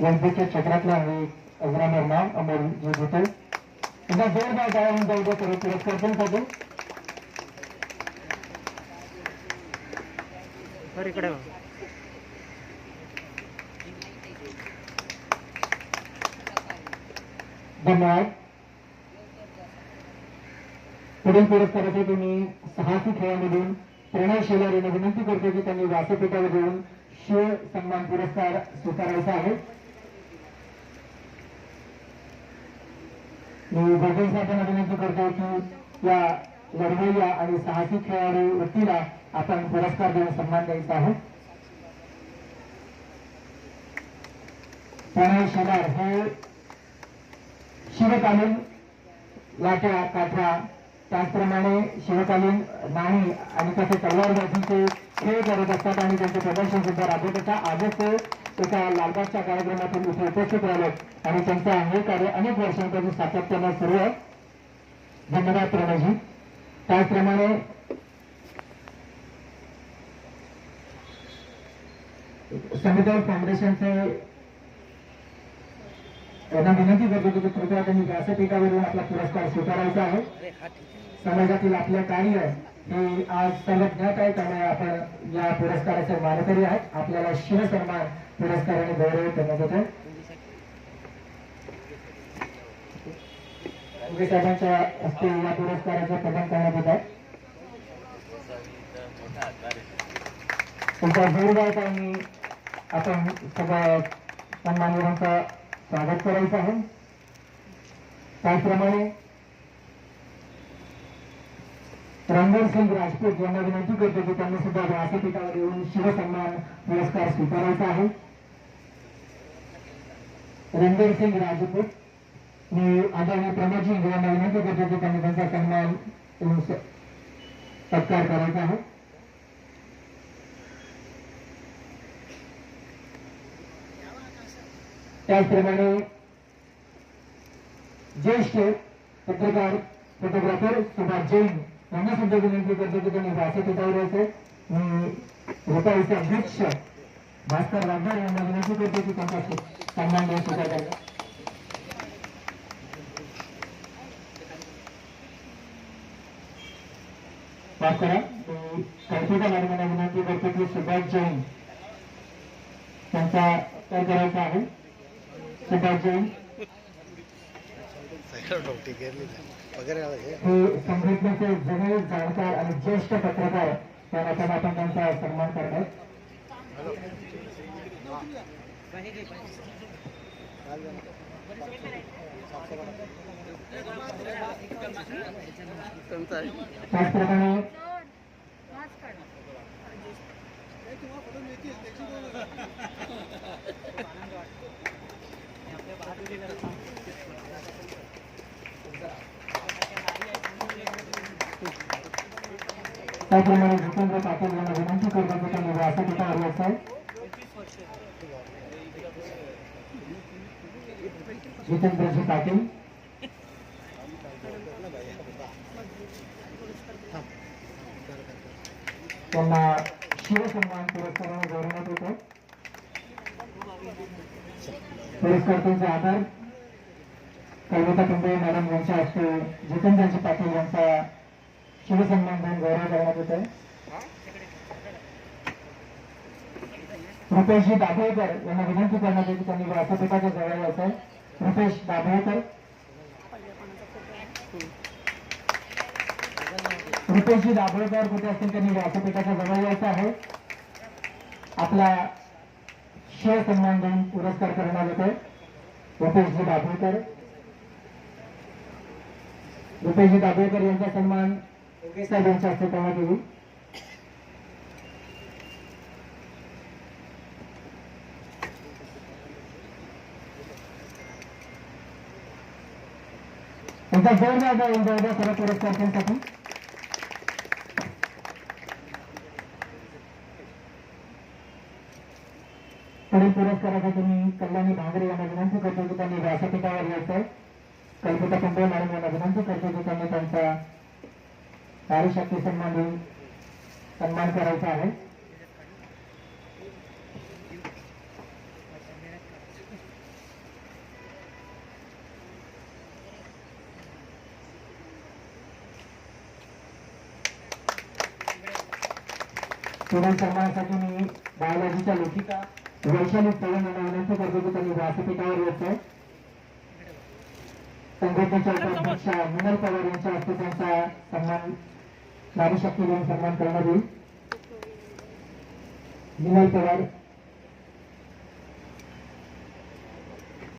वैद्यकीय क्षेत्रातला हे अग्रणार नाव अमोल जे होते एकदा जोरदार टाळ्या जाऊ दे सर्व बरं इकडे बघ. धन्यवाद. पुढील पुरस्कारासाठी मी साहसी खेळामधून. प्रणय शेलार यांना विनंती करतो की त्यांनी व्यासपीठावर येऊन शिव सन्मान पुरस्कार स्वीकारायचा आहे. मी भगवान साहेबांना विनंती करतो की या लढवय्या आणि साहसी खेळाडू व्यक्तीला आपण पुरस्कार देऊन सन्मान द्यायचा आहोत प्रणय शेलार हे शिवकालीन लाट्या काठ्या त्याचप्रमाणे शिवकालीन नाणी आणि तसे तलवारबाजीचे खेळ करत असतात आणि त्यांचे प्रदर्शन सुद्धा राबवत असतात. आजच एका लालबागच्या कार्यक्रमातून इथे उपस्थित राहिले. आणि त्यांचं हे कार्य अनेक वर्षांपासून सातत्यानं सुरू आहे. धन्यवाद प्रणजी त्याचप्रमाणे समुदाय फाउंडेशनचे त्यांना विनंती करतो की कृपया त्यांनी व्यासपीठावरून आपला पुरस्कार स्वीकारायचा आहे. समाजातील आपलं कार्य हे आज सलग ज्ञात आहे. त्यामुळे आपण या पुरस्काराचे मानकरी आहेत. आपल्याला शिवसन्मान पुरस्काराने गौरव करण्यात येतो मुंगे साहेबांच्या हस्ते या पुरस्काराचे प्रदान करण्यात येत आहे. तुमच्या जोरदार आपण सगळ्या सन्मानितांचं स्वागत करायचं आहे. त्याचप्रमाणे रणवीर सिंग राजपूत यांना विनंती करतो की त्यांनी सुद्धा व्यासपीठावर येऊन शिवसन्मान पुरस्कार स्वीकारायचा आहे. रणवीर सिंग राजपूत. मी आदरणीय प्रमोदजी यांना विनंती करतो की त्यांनी त्यांचा सन्मान सत्कार करायचा आहे. त्याचप्रमाणे ज्येष्ठ पत्रकार फोटोग्राफर सुभाष जैन यांना सुद्धा विनंती करतो की त्यांनी व्यासपीठावर यायचं मी रुपाईचे अध्यक्ष भास्कर वाघमार यांना विनंती करते की त्यांचा सन्मान देऊन स्वीकार करायचा माफ करा मी मॅडमांना विनंती करते की सुभाष जैन त्यांचा सत्कार करायचा आहे. सुभाष जैन. संघटनेचे जुने जाणकार आणि ज्येष्ठ पत्रकार त्या नात्याने आपण त्यांचा सन्मान करणार त्याप्रमाणे भूपेंद्र पाटील यांना विनंती करतो की त्यांनी व्यासपीठावर यायचं आहे. जितेंद्रजी पाटील त्यांना शिवसन्मान पुरस्काराने गौरवण्यात येतो पुरस्कारांचे आधार कविता पिंपळे मॅडम यांच्या हस्ते जितेंद्रजी पाटील यांचा शिवसन्मान देऊन गौरव करण्यात येत आहे. रुपेशजी दाभोळकर यांना विनंती करण्यात येते त्यांनी व्यासपीठाच्या जवळ यायचं आहे. रुपेश दाभोळकर. रुपेशजी दाभोळकर कुठे असतील त्यांनी व्यासपीठाच्या जवळ यायचं आहे. आपला शिव सन्मान देऊन पुरस्कार करण्यात येतोय. रुपेशजी दाभोळकर. रुपेशजी दाभोळकर यांचा सन्मान योगेश साहेब यांच्या हस्ते करण्यात येईल. त्यांचा जोरदार जाऊन जोरदार सर्व पुरस्कारांसाठी पुढील पुरस्कारासाठी मी कल्याणी भांगरे यांना विनंती करतो की त्यांनी व्यासपीठावर यायचं आहे. कल्पिता पिंपळे मॅडम यांना विनंती करतो की त्यांनी त्यांचा नारीशक्ती सन्मान देऊन सन्मान करायचा आहे. पुढील सन्मानासाठी मी बायोलॉजीच्या लेखिका वैशाली पवन यांना विनंती करतो की त्यांनी व्यासपीठावर यायचं संघटनेच्या उपाध्यक्षा मिनल पवार यांच्या हस्ते त्यांचा सन्मान नारी शक्ती देऊन सन्मान करण्यात येईल मिनल पवार